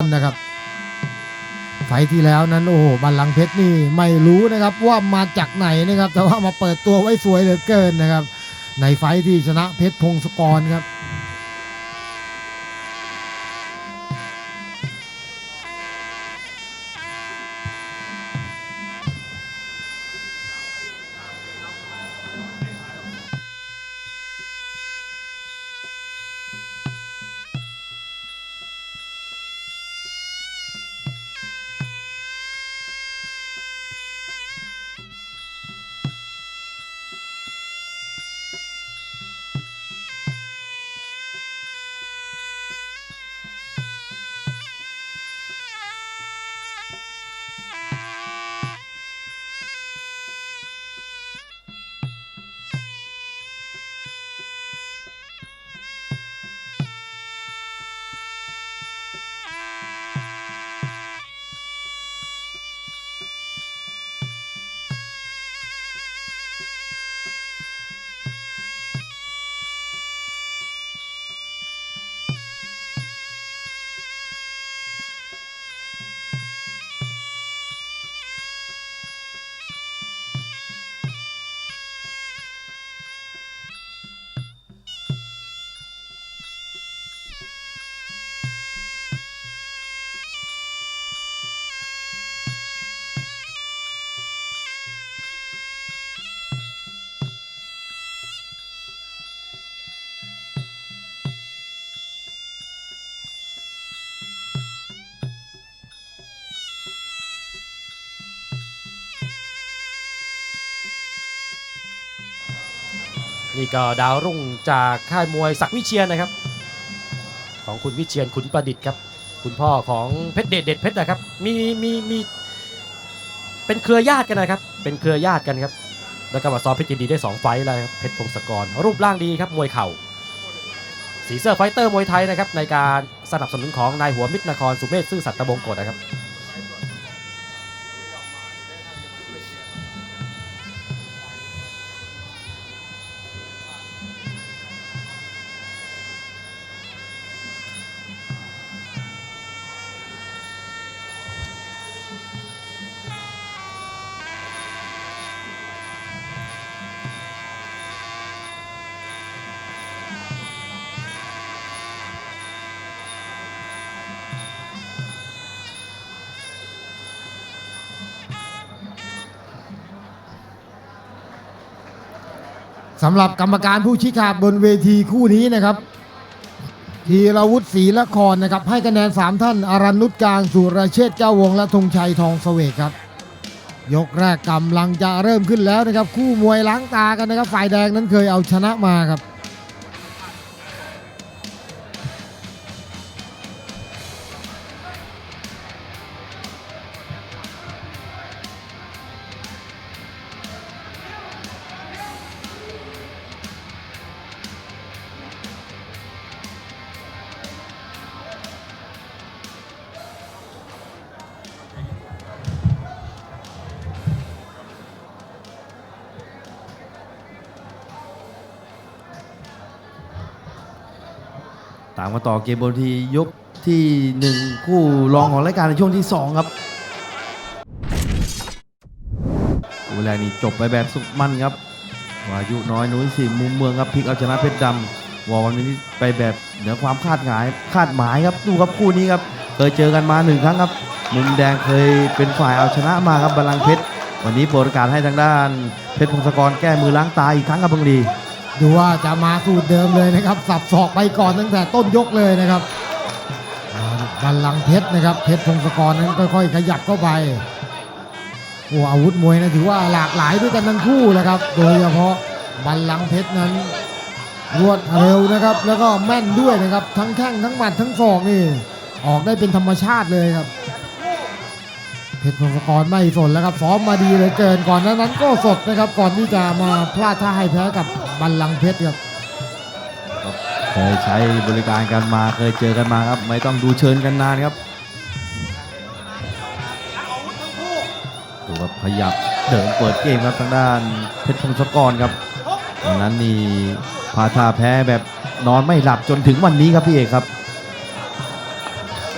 นะครับ ไฟที่แล้วนั้นโอ้โหบัลลังก์เพชรนี่ไม่รู้นะครับว่ามาจากไหนนะครับ แต่ว่ามาเปิดตัวไว้สวยเหลือเกินนะครับ ในไฟที่ชนะเพชรพงศกรครับ นี่ก็ดาวรุ่งจากค่ายมวยศักดิ์วิเชียนนะครับ ของคุณวิเชียนขุนประดิษฐ์ครับ คุณพ่อของเพชรเดชเด็ดเพชรนะครับ มีมีมีเป็นเครือญาติกันนะครับ เป็นเครือญาติกันครับ แล้วก็มาซ้อมเพชรยินดีได้ 2 ไฟต์แล้วครับเพชรพงศกร รูปร่างดีครับมวยเข่าสีเสื้อไฟเตอร์มวยไทยนะครับในการสนับสนุนของนายหัวมิตรนครสุเมธซื่อสัตย์ตะบงกฎนะครับ สำหรับกรรมการผู้ชี้ขาดบนเวทีคู่นี้นะครับธีรวุฒิศรีละครนะครับ ให้คะแนน 3 ท่านอารันนุชการสุรเชษเจ้าวงและธงชัยทองเสวกครับ ยกแรกกำลังจะเริ่มขึ้นแล้วนะครับ คู่มวยล้างตากันนะครับ ฝ่ายแดงนั้นเคยเอาชนะมาครับ ตามมาต่อเกมบนทียกที่หนึ่งคู่รองของรายการในช่วงที่สองครับคู่แรกนี่จบไปแบบสุดมันครับวายุน้อยนุ้ยสิมุมเมืองครับพลิกเอาชนะเพชรดำวอลวันนี้ไปแบบเหนือความคาดหมายคาดหมายครับดูครับคู่นี้ครับเคยเจอกันมาหนึ่งครั้งครับ มุมแดงเคยเป็นฝ่ายเอาชนะมาครับบาลังเพชรวันนี้โปรดกาสให้ทางด้านเพชรพงศกรแก้มือล้างตาอีกครั้งครับบังลี ดูว่าจะมาสูตรเดิมเลยนะครับ สับศอกไปก่อนตั้งแต่ต้นยกเลยนะครับบัลลังเพชรนะครับ เพชรพงศกรนั้นค่อยๆ ขยับเข้าไปโอ้อาวุธมวยนะถือว่าหลากหลายด้วยกันทั้งคู่นะครับ โดยเฉพาะบัลลังเพชรนั้น รวดเร็วนะครับ แล้วก็แม่นด้วยนะครับ ทั้งแข้งทั้งหมัดทั้งศอกนี่ออกได้เป็นธรรมชาติเลยครับ เพชรพงศกรไม่สนแล้วครับซ้อมมาดีเหลยเกินก่อนหนานั้นก็สดนะครับก่อนที่จะมาพลาดท่าให้แพ้กับบัลลังก์เพชรครับเคยใช้บริการกันมาเคยเจอกันมาครับไม่ต้องดูเชิญกันนานครับดูครับขยับเดินเปิดเกมครับทางด้านเพชรพงศกรครับตอนนั้นนี่พาท่าแพ้แบบนอนไม่หลับจนถึงวันนี้ครับพี่เอกครับ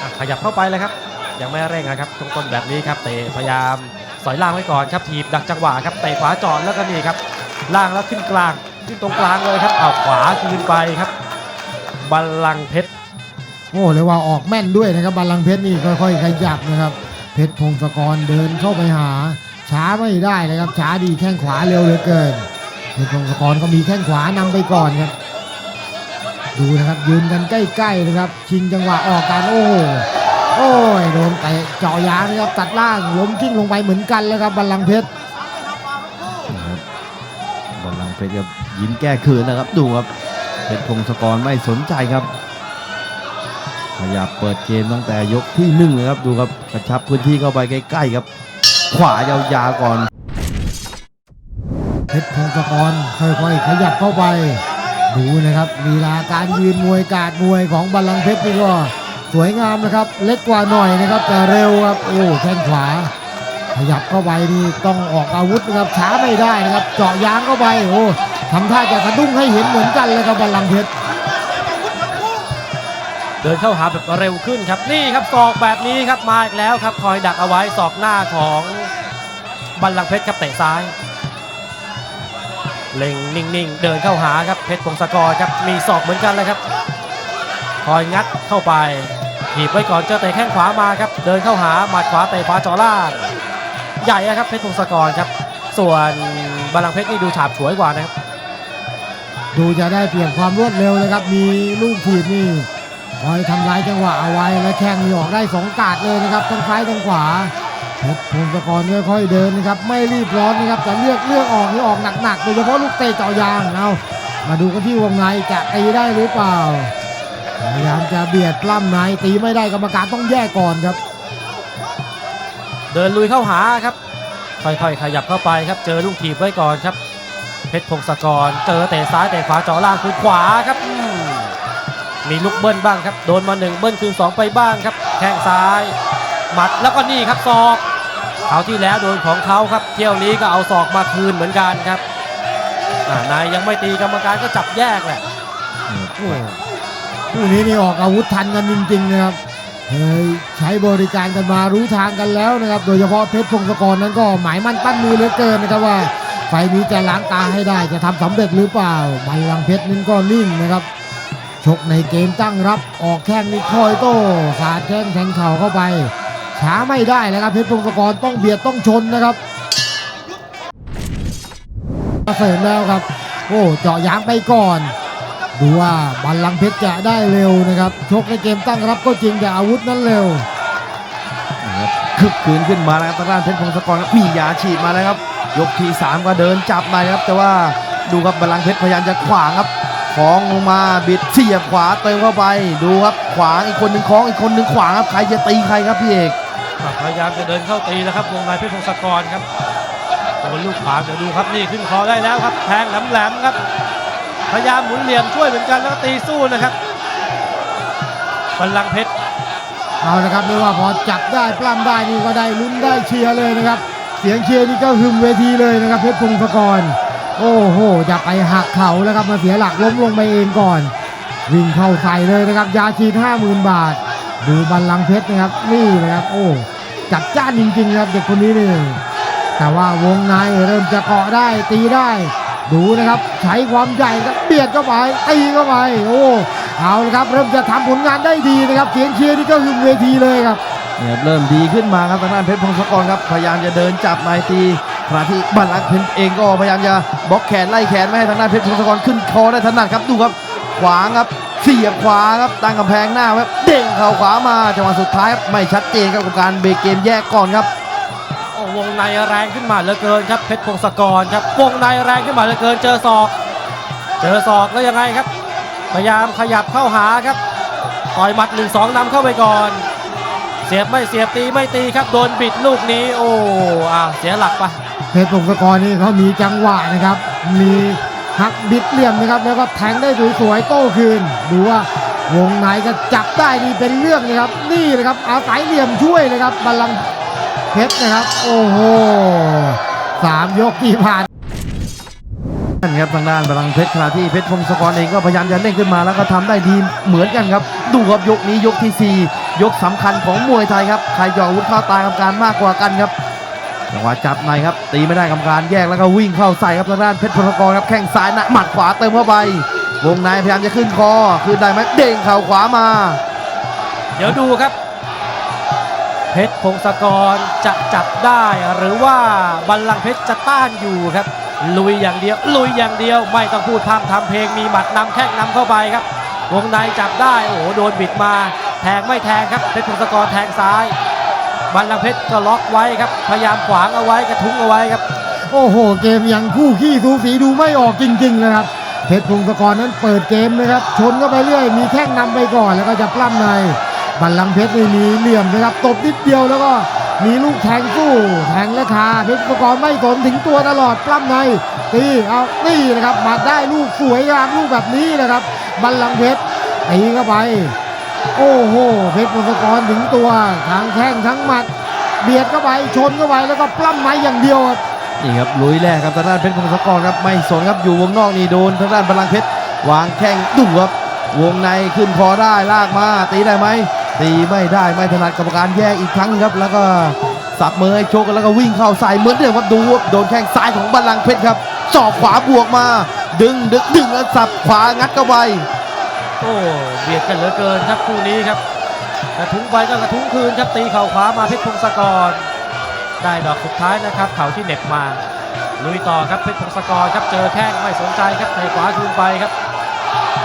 คขยับเข้าไปเลยครับ ยังไม่เร่งนะครับตรงต้นแบบนี้ครับเตะพยายามสอยล่างไว้ก่อนครับถีบดักจังหวะครับเตะขวาจอดแล้วก็นี่ครับล่างแล้วขึ้นกลางขึ้นตรงกลางเลยครับเอาขวาคืนไปครับบัลลังเพชรโอ้เลยว่าออกแม่นด้วยนะครับบาลังเพชรนี่ค่อยๆขยับนะครับ เพชรพงศกรเดินเข้าไปหา ช้าไม่ได้นะครับช้าดีแข้งขวาเร็วเหลือเกินเพชรพงศกรก็มีแข้งขวานำไปก่อนครับดูนะครับยืนกันใกล้ๆนะครับ ชิงจังหวะออกกันโอ้ โหโอ้ยโดนเตะเจาะยางนะครับตัดล่างล้มกิ้งลงไปเหมือนกันแล้วครับบาลังก์เพชรนะครับบอลลังก์เพชรครับยิ้มแก้คืนนะครับดูครับเพชรพงศกรไม่สนใจครับขยับเปิดเกมตั้งแต่ยกที่หนึ่งเลยครับดูครับกระชับพื้นที่เข้าไปใกล้ๆครับ ขวายาวๆก่อนเพชรพงศกรค่อยๆขยับเข้าไปดูนะครับลีลาการยืนมวยการมวยของบาลังก์เพชรนี่ก็ สวยงามนะครับ เล็กกว่าหน่อยนะครับ แต่เร็วครับโอ้แข้งขวา ขยับเข้าไปนี่ต้องออกอาวุธนะครับช้าไม่ได้นะครับ เจาะยางเข้าไปโอ้ทำท่าจะสะดุ้งให้เห็นเหมือนกันเลยครับบาลังเพชรเดินเข้าหาแบบเร็วขึ้นครับนี่ครับศอกแบบนี้ครับมาอีกแล้วครับคอยดักเอาไว้ศอกหน้าของบัลลังเพชรครับเตะซ้าย เล็งนิ่งๆ เดินเข้าหาครับเพชรพงศกรครับมีศอกเหมือนกันเลยครับ คอยงัดเข้าไป ถีบไว้ก่อนเจอเตะแข้งขวามาครับ เดินเข้าหาหมัดขวาเตะขวาจ่อล่างใหญ่ครับเพชรพงศกรครับ ส่วนบัลลังเพชรนี่ดูฉาบฉวยกว่านะครับดูจะได้เปลี่ยนความรวดเร็วนะครับ มีลูกถีบนี่คอยทำลายจังหวะเอาไว้และแข้งนี่ออกได้สองกาดเลยนะครับทั้งซ้ายทั้งขวาเพชรพงศกรค่อยๆเดินนะครับไม่รีบร้อนนะครับแต่เลือกเลือกออกนี่ออกหนักๆโดยเฉพาะลูกเตะเจาะยางเอามาดูกันที่วงในจะตีได้หรือเปล่า พยายามจะเบียดปล้ำในตีไม่ได้กรรมการต้องแยกก่อนครับ เดินลุยเข้าหาครับ ค่อยๆ ขยับเข้าไปครับเจอลูกถีบไว้ก่อนครับ เพชรพงศกรเจอเตะซ้ายเตะขวาเจ่อล่างคืนขวาครับอืมมีลูกเบิ้ลบ้างครับโดนมาหนึ่งเบิ้ลคืนสองไปบ้างครับแข้งซ้ายหมัดแล้วก็นี่ครับศอกคราวที่แล้วโดนของเขาครับ เที่ยวนี้ก็เอาศอกมาคืนเหมือนกันครับอ่านายยังไม่ตีกรรมการก็จับแยกแหละโอ้ คู่นี้นี่ออกอาวุธทันกันจริงๆนะครับเคยใช้บริการกันมารู้ทางกันแล้วนะครับ โดยเฉพาะเพชรพงศกรนั้นก็หมายมั่นปั้นมือเหลือเกินนะครับว่าไฟนี้จะล้างตาให้ได้จะทำสำเร็จหรือเปล่าบัลลังเพชรนั้นก็นิ่งนะครับ ชกในเกมตั้งรับออกแข้งนี่คอยโต้สาดแข้งแทงเข่าเข้าไป ช้าไม่ได้นะครับเพชรพงศกรต้องเบียดต้องชนนะครับเสริมแล้วครับ โอ้เจาะยางไปก่อน ดูว่าบัลลังก์เพชรจะได้เร็วนะครับ ชกในเกมตั้งรับก็จริงแต่อาวุธนั้นเร็วนะครับคึกคืนขึ้นมาแล้วครับทางด้านเพชรพงศกรครับมียาฉีดมาแล้วครับ ยกที่สามก็เดินจับในครับ แต่ว่าดูครับบอลลังก์เพชรพยายามจะขวางครับคล้องลงมาบิดเสียบขวาเติมเข้าไปดูครับขวางอีกคนหนึ่งคล้องอีกคนหนึ่งขวางครับใครจะตีใครครับพี่เอกพยายามจะเดินเข้าตีแล้วครับวงในเพชรพงศกรครับโดนลูกขวาเดี๋ยวดูครับนี่ขึ้นคอได้แล้วครับแทงแหลมๆครับ พยายามหมุนเหลี่ยมช่วยเหมือนกันแล้วก็ตีสู้นะครับบัลลังเพชรเอาละครับไม่ว่าพอจับได้ปล้ำได้นี่ก็ได้ลุ้นได้เชียร์เลยนะครับ เสียงเชียร์นี่ก็หึมเวทีเลยนะครับเพชรพงศกร โอ้โหจะไปหักเข่าแล้วครับมาเสียหลักล้มลงไปเองก่อน วิ่งเข้าใส่เลยนะครับ ยาชีห้าหมื่นบาท ดูบัลลังเพชรนะครับนี่นะครับ โอ้จัดจ้านจริงๆนะครับเด็กคนนี้นี่แต่ว่าวงในเริ่มจะเกาะได้ตีได้ ดูนะครับใช้ความใหญ่ครับเบียดเข้าไปตีเข้าไปโอ้เอาละครับเริ่มจะทำผลงานได้ดีนะครับเสียงเชียร์นี่ก็หึมเวทีเลยครับเนี่ยเริ่มดีขึ้นมาครับทางด้านเพชรพงศกรครับพยายามจะเดินจับนายตีขณะที่บอลลังก์เพชรเองก็พยายามจะบล็อกแขนไล่แขนไม่ให้ทางด้านเพชรพงศกรขึ้นคอได้ถนัดครับดูครับขวางครับเสียบขวาครับตั้งกำแพงหน้าครับเด้งเข่าขวามาจังหวะสุดท้ายไม่ชัดเจนครับกับการเบรกเกมแยกก่อนครับ วงในแรงขึ้นมาเหลือเกินครับเพชรพงศกรครับวงในแรงขึ้นมาเหลือเกินเจอศอก เจอศอกแล้วยังไงครับ พยายามขยับเข้าหาครับต่อยหมัด1นสองนำเข้าไปก่อน เสียบไม่เสียบตีไม่ตีครับโดนบิดลูกนี้โอ้อ่าเสียหลักไปเพชรพงศกรนี่เขามีจังหวะนะครับ มีหักบิดเหลี่ยมนะครับแล้วก็แทงได้สวยๆโต้คืนดูว่าวงในก็จับได้นี่เป็นเรื่องนะครับ นี่เลยครับอาศัยเหลี่ยมช่วยเลยครับบัลลัง เพชรนะครับ โอ้โหสามยกที่ผ่านนั่นครับทางด้านบอลลังเพชรขณะที่เพชรพงศกรเองก็พยายามจะเร่งขึ้นมาแล้วก็ทำได้ดีเหมือนกันครับ ดูครับยกนี้ยกที่สี่ยกสำคัญของมวยไทยครับใครหยออาวุธเข้าตากรรมการมากกว่ากันครับจังหวะจับในครับ ตีไม่ได้กรรมการแยกแล้วก็วิ่งเข้าใส่ครับทางด้านเพชรพลกรครับแข้งซ้ายหนักหมัดขวาเติมเข้าไป วงในพยายามจะขึ้นคอคืนได้ไหมเด้งเข่าขวามา เดี๋ยวดูครับ เพชรพงศกรจะจับได้หรือว่าบัลลังก์เพชรจะต้านอยู่ครับ ลุยอย่างเดียว ลุยอย่างเดียวไม่ต้องพูดพร่ำทำเพลงมีหมัดนำแข้งนำเข้าไปครับ วงในจับได้โอ้โหโดนบิดมา แทงไม่แทงครับเพชรพงศกรแทงซ้าย บัลลังก์เพชรก็ล็อกไว้ครับ พยายามขวางเอาไว้กระทุ้งเอาไว้ครับ โอ้โห เกมยังคู่ขี้สูสีดูไม่ออกจริงๆนะครับเพชรพงศกรนั้นเปิดเกมนะครับชนเข้าไปเรื่อย มีแข้งนำไปก่อนแล้วก็จะปล้ำใน บัลลังเพชรนี่มีเหลี่ยมนะครับตบนิดเดียวแล้วก็มีลูกแทงสู้แทงและคาเพชรพงศกรไม่สนถึงตัวตลอดปล้ำในตีเอานี่นะครับมาได้ลูกสวยงามลูกแบบนี้นะครับ บัลลังเพชรตีเข้าไป โอ้โหเพชรพงศกรถึงตัวทั้งแข้งทั้งหมัด เบียดเข้าไปชนเข้าไปแล้วก็ปล้ำในอย่างเดียวครับนี่ครับลุยแรกครับทางด้านเพชรพงศกรครับไม่สนครับอยู่วงนอกนี่โดนทางด้านพลังเพชรวางแข้งดุครับวงในขึ้นคอได้ลากมาตีได้ไหม ตีไม่ได้ไม่ถนัดกรรมการแยกอีกครั้งครับ แล้วก็สับมือให้โชกแล้วก็วิ่งเข้าใส่เหมือนเดิมครับดูโดนแข้งซ้ายของบัลลังเพชรครับศอกขวาบวกมา ดึงดึงดึงแล้วสับขวางัดเข้าไปโอ้เบียดกันเหลือเกินครับคู่นี้ครับกระทุ้งไปก็กระทุ้งคืนครับตีเข่าขวามาเพชรพงศกร ได้ดอกสุดท้ายนะครับเข่าที่เหน็บมาลุยต่อครับเพชรพงศกรครับเจอแข้งไม่สนใจครับเตะขวาคืนไปครับ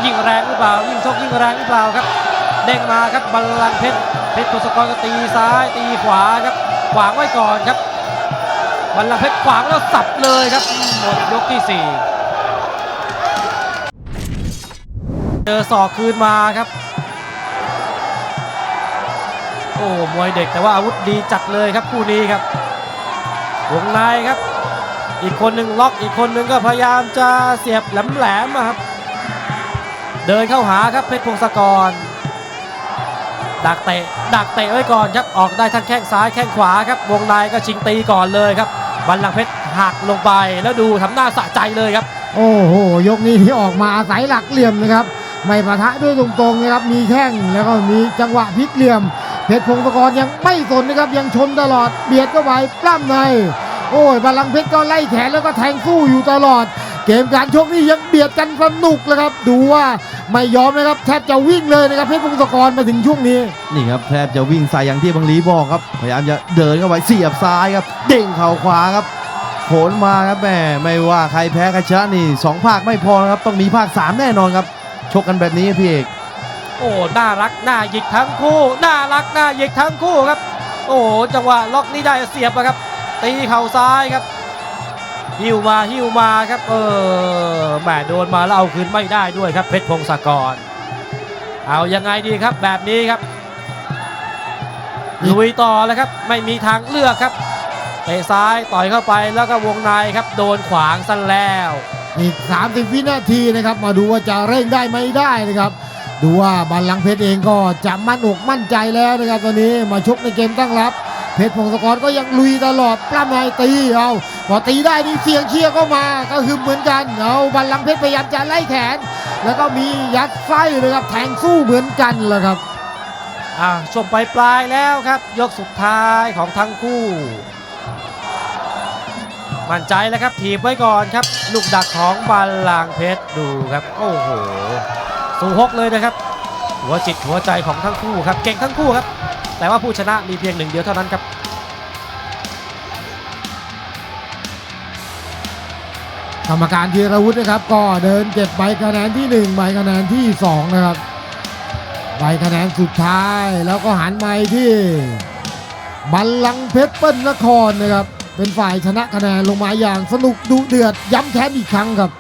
ยิ่งแรงหรือเปล่ายิ่งชกยิ่งแรงหรือเปล่าครับ เด้งมาครับบัลลังก์เพชรเพชรพงศกรก็ตีซ้ายตีขวาครับขวางไว้ก่อนครับบัลลังก์เพชรขวางแล้วสับเลยครับหมดยกที่สี่เจอศอกคืนมาครับ โอ้มวยเด็กแต่ว่าอาวุธดีจัดเลยครับคู่นี้ครับวงในครับ อีกคนหนึ่งล็อกอีกคนหนึ่งก็พยายามจะเสียบแหลมๆอะครับเดินเข้าหาครับเพชรพงศกร ดักเตะดักเตะไว้ก่อนครับออกได้ทั้งแข้งซ้ายแข้งขวาครับวงในก็ชิงตีก่อนเลยครับบัลลังเพชรหักลงไปแล้วดูทำหน้าสะใจเลยครับ โอ้โหยกนี้ที่ออกมาอาศัยหลักเหลี่ยมนะครับไม่ปะทะด้วยตรงๆนะครับมีแข้งแล้วก็มีจังหวะพลิกเหลี่ยมเพชรพงศกรยังไม่สนนะครับยังชนตลอดเบียดเข้าไปปล้ำในโอ้ยบาลังเพชรก็ไล่แขนแล้วก็แทงสู้อยู่ตลอด เกมการชกนี่ยังเบียดกันสนุกเลยครับ ดูว่าไม่ยอมนะครับแทบจะวิ่งเลยนะครับเพชรพงศกรมาถึงช่วงนี้นี่ครับแทบจะวิ่งใส่อย่างที่บังลีบอกครับ พยายามจะเดินเข้าไปเสียบซ้ายครับ เด้งเข่าขวาครับโผลมาครับแม่ไม่ว่าใครแพ้ใครชนะนี่สองภาคไม่พอนะครับต้องมีภาค3แน่นอนครับชกกันแบบนี้พี่เอกโอ้น่ารักน่าหยิกทั้งคู่น่ารักน่าหยิกทั้งคู่ครับ โอ้จังหวะล็อกนี่ได้เสียบอะครับตีเข่าซ้ายครับ หิ้วมาหิ้วมาครับ เออแหมโดนมาแล้วเอาคืนไม่ได้ด้วยครับเพชรพงศกร เอายังไงดีครับแบบนี้ครับลุยต่อแล้วครับ ไม่มีทางเลือกครับเตะซ้ายต่อยเข้าไปแล้วก็วงในครับ โดนขวางสั้นแล้วอีก 30 วินาทีนะครับ มาดูว่าจะเร่งได้ไม่ได้นะครับ ดูว่าบัลลังเพชรเองก็จะมั่นอกมั่นใจแล้วนะครับตอนนี้มาชกในเกมตั้งรับ เพชรพงศกรก็ยังลุยตลอดปล้ำในตีเอาพอตีได้นี่เสียงเชียร์ก็มาก็คือเหมือนกันเอาบัลลังเพชรพยายามจะไล่แขน แล้วก็มียัดไส้เลยครับแทงสู้เหมือนกันแหละครับอ่าช่วงปลายปลายแล้วครับ ยกสุดท้ายของทั้งคู่ มั่นใจแล้วครับถีบไว้ก่อนครับ ลูกดักของบาลางเพชรดูครับ โอ้โห สูฮกเลยนะครับ หัวจิตหัวใจของทั้งคู่ครับ เก่งทั้งคู่ครับ แต่ว่าผู้ชนะมีเพียงหนึ่งเดียวเท่านั้นครับกรรมการธีรวุฒินะครับ ก็เดินเก็บใบคะแนนที่ 1 ใบคะแนนที่ 2 นะครับ ใบคะแนนสุดท้ายแล้วก็หันมาที่บัลลังเพชรเปิ้ลนครนะครับ เป็นฝ่ายชนะคะแนนลงมาอย่างสนุกดุเดือดย้ำแค้นอีกครั้งครับ